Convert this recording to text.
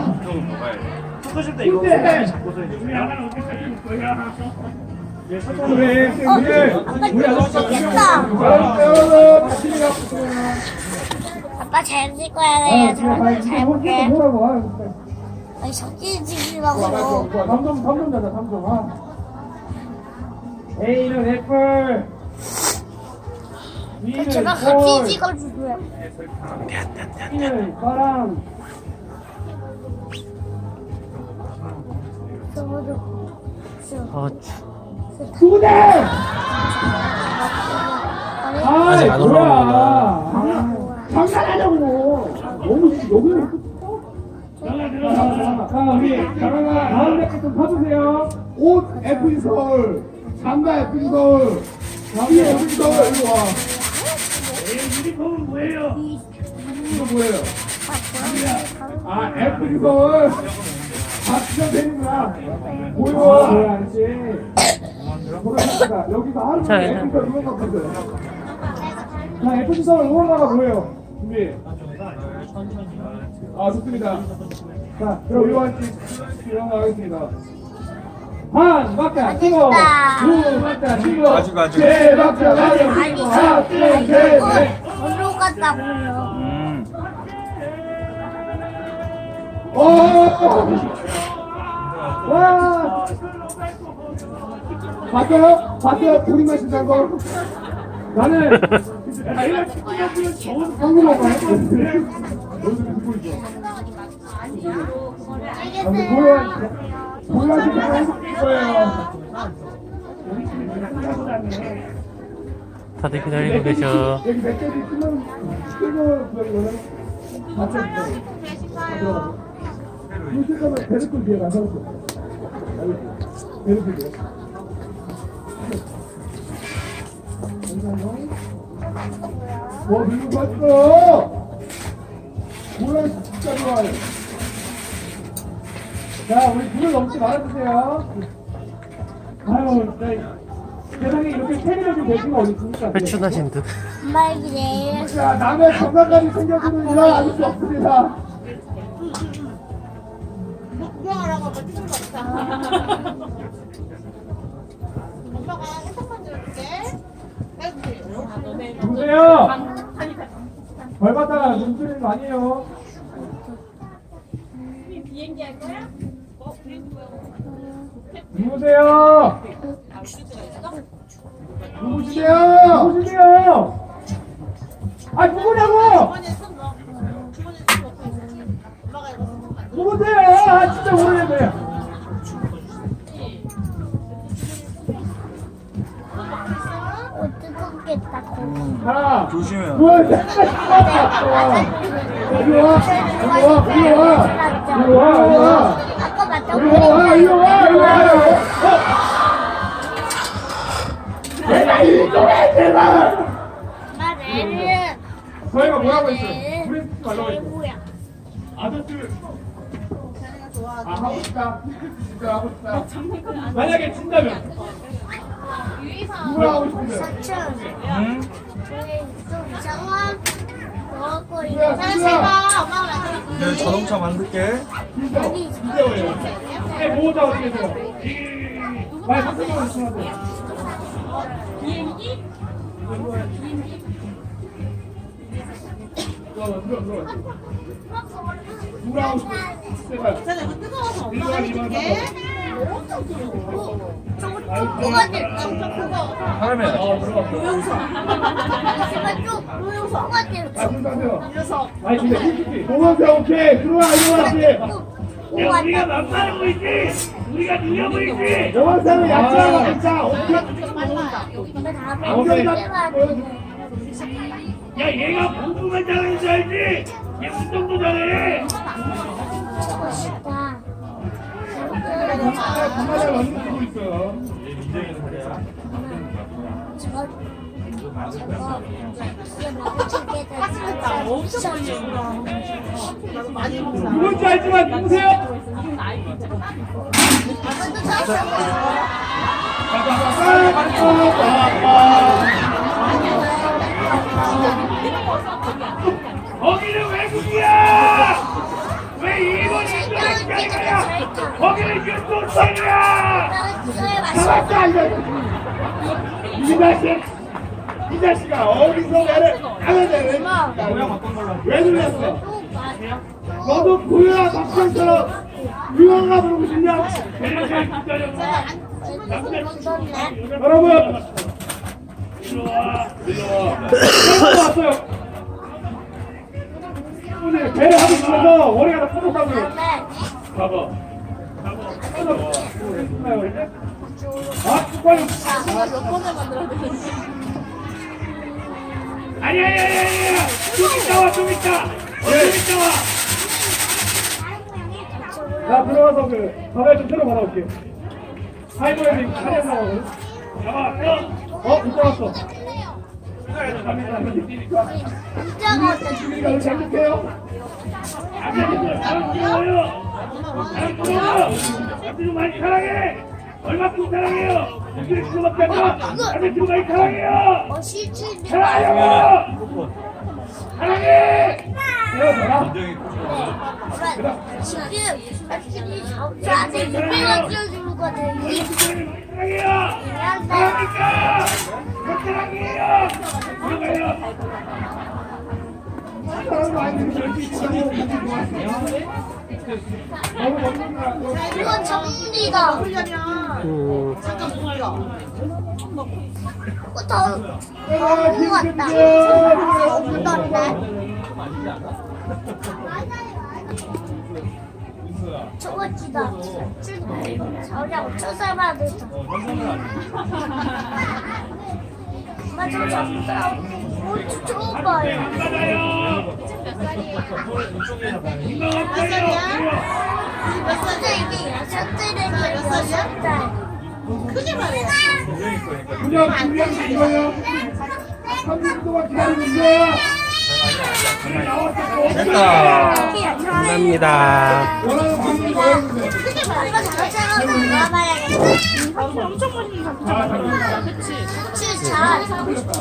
먹어야 돼. 때 이거 잡고 서 좋겠다. 아빠 잘 찍을 거야. 내가 잘 볼게. 뭐라고 하? 아니. 아. A는 애플. B는 제가 콜, 같이 찍어주세요. C는 바람. 두대. 아니, 아직 안 뭐야? 올라오는구나. 아, 장난하냐고. 너무 여기는. 자, 우리 자랑아 가운데 좀 봐주세요. 옷 F 서울, 장가 F 서울, 가위 F 서울 이리 와. 유니폼은 뭐예요? 이거 뭐예요? 아 F 서울. 박수가 되는구나. 보여. 뭐야, 아저씨. 보여줍니다. 여기서 하루 자, 종일 F 서울 응원 갔거든. 자, F 서울 응원가가 뭐예요? 준비. 아 좋습니다. 자, 그럼 요한씨 응원하겠습니다. 한 박자 치고 두 박자 아직. 세 박자 맞아 아니, 치고 하나 둘셋넷 어디로 갔다고요? 와! 봤어요? 봤어요? 우리만 신난 거? 나는 한국어 봐. 아, 몰라. 거예요. 다들 기다리고 계셔. 여기 몇. 이거 잠깐만, 베르클 뒤에 가서. 베르클 뒤에. 뭐 들고 갔어? 뭐야 진짜 좋아요. 자 우리 불을 넘지 말아주세요. 아유 진짜 세상에 이렇게 캐리어 좀 되시면 어디 있습니까? 회춘하신 듯. 엄마 내일 자 남의 건강까지 챙겨주는 일은 아닐 수 없습니다. 구경하라고 한번 찍은 거 있다. 엄마가 핸드폰 줄게. 누구세요? 벌 받다가 눈뜨리는 거 아니에요? 비행기 할 거야? 누구세요? 누구시세요? 누구시세요? 아 누구냐고? 손 누구세요? 아 진짜 모르겠네. 옷 뜯었겠다. 거기. 하나, 조심해. 둘, 셋, 이리 와, 이리 와, 이리 와, 이리 와, 이리 와, 이리 와, 아까 맞다고 이리 와, 이리 와, 이리 와. 내가 이쪽에 제발. 엄마 내일은 저희가 뭐라고 했어요? 우리 쓰지 말라고 했어. 아저씨. 아 하고 싶다. 진짜 하고 싶다. 만약에 진다면 누구랑 하고 싶은데? 사춘. 응? 좀 이상한 먹고. 엄마가 만들어. 내 자동차 만들게. 진짜. 진짜 왜요? 네, 모자 어떻게 돼요? 말거 있어야 돼. 비행기? 들어와, 들어와, 들어와. 누구랑? 제발. 괜찮아. 이거 뜨거워서 와, 엄마가 이리 와, 해줄게. 뭐가 될까? 엄청 크고. 사람이 아, 들어가. 노영석. 제발 좀 뭐가 될까? 아, 불쌍해요. 녀석. 아니, 근데. 동원세 오케이. 들어와, 와, 오케이. 뭐가 될까? 만나는 거 있지? 우리가 누려 보이지? 동원세는 약자가 진짜 오케이. 다음에 오케이. 내가 야, 얘가 공부만 잘하는 줄 알지? 얘 운동도 잘해. 싶다. 정말 만들고 있어요. 저거 저거 이게 먹을게 다 진짜 나도 많이 먹자. 누군지 알지만 누구세요? 아빠도 샀 이 자식 이 자식 이 자식아 어디서 나를 하는데 왜 놀랐어 또 마- 너도 고요한 박정처럼 유황가 부르고 싶냐. 여러분 일로 와. 배가 왔어요 오늘 배를 하고 있어서 머리가 다 다음에 봐봐. 아 몇 번을 만들어야 되는지. 아니 아니 아니 아니야. 좀 이따 와. 좀 이따. 어, 좀 이따 와. 나 들어가서 그 밥을 좀 새로 받아올게 하이브에 지금 차량 나오거든 잡아. 또. 어? 이따 왔어 남자들 많이 사랑해. 얼마큼 사랑해요. 남자들 많이 사랑해요. 어 사랑해요. 사랑해. 헤어져라 지금 확실히 저한테 600원 띄워주거든. 남자들 많이 사랑해요. 들어가요. 사람 많 너무 이건 정리다. 음, 잠깐 공이야. 어, 더 너무 같다. 묻었네. 저거 지다. 저냥 초사받을 거. 엄마 좀 잡다. 우리 좀 봐요. 받아요. 이거 몇 없어요. 살이야? 몇 근데 살이야? 이게 여섯들에게 여섯 살. 크게 말해. 그냥 준비하고 있어요 3분 동안 기다리고 있어요 됐다. 감사합니다. 크게 말해. 엄청 멋있는 삼촌. 그치? 그치, 잘. 감사합니다.